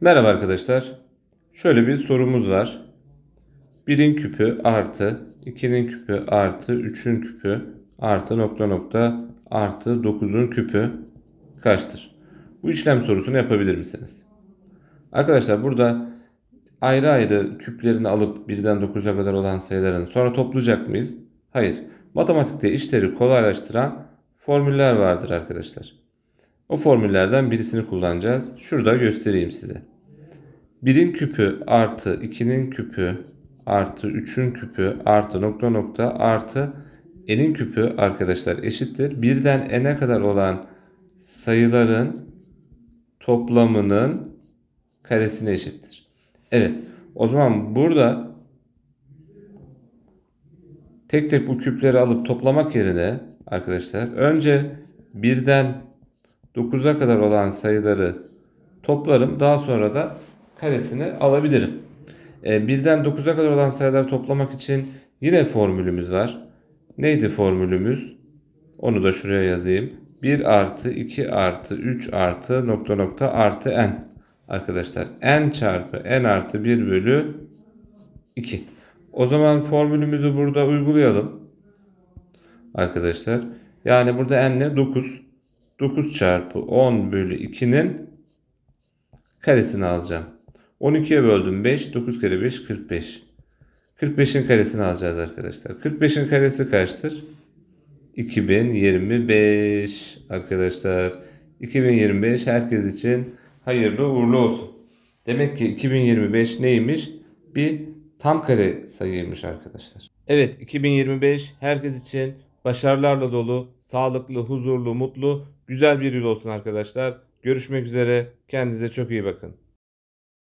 Merhaba arkadaşlar. Şöyle bir sorumuz var. 1'in küpü artı 2'nin küpü artı 3'ün küpü artı nokta nokta artı 9'un küpü kaçtır? Bu işlem sorusunu yapabilir misiniz? Arkadaşlar burada ayrı ayrı küplerini alıp 1'den 9'a kadar olan sayıların sonra toplayacak mıyız? Hayır. Matematikte işleri kolaylaştıran formüller vardır arkadaşlar. O formüllerden birisini kullanacağız. Şurada göstereyim size. 1'in küpü artı 2'nin küpü artı 3'ün küpü artı nokta nokta artı n'in küpü arkadaşlar eşittir. 1'den n'e kadar olan sayıların toplamının karesine eşittir. Evet. O zaman burada tek tek bu küpleri alıp toplamak yerine arkadaşlar önce 1'den 9'a kadar olan sayıları toplarım. Daha sonra da karesini alabilirim. E, birden 9'a kadar olan sayıları toplamak için yine formülümüz var. Neydi formülümüz? Onu da şuraya yazayım. 1 artı 2 artı 3 artı nokta nokta artı n. Arkadaşlar n çarpı n artı 1 bölü 2. O zaman formülümüzü burada uygulayalım. Arkadaşlar. Yani burada n ne? 9. 9 çarpı 10 bölü 2'nin karesini alacağım. 12'ye böldüm 5. 9 kere 5 45. 45'in karesini alacağız arkadaşlar. 45'in karesi kaçtır? 2025 arkadaşlar. 2025 herkes için hayırlı uğurlu olsun. Demek ki 2025 neymiş? Bir tam kare sayıymış arkadaşlar. Evet 2025 herkes için başarılarla dolu, sağlıklı, huzurlu, mutlu, güzel bir yıl olsun arkadaşlar. Görüşmek üzere. Kendinize çok iyi bakın.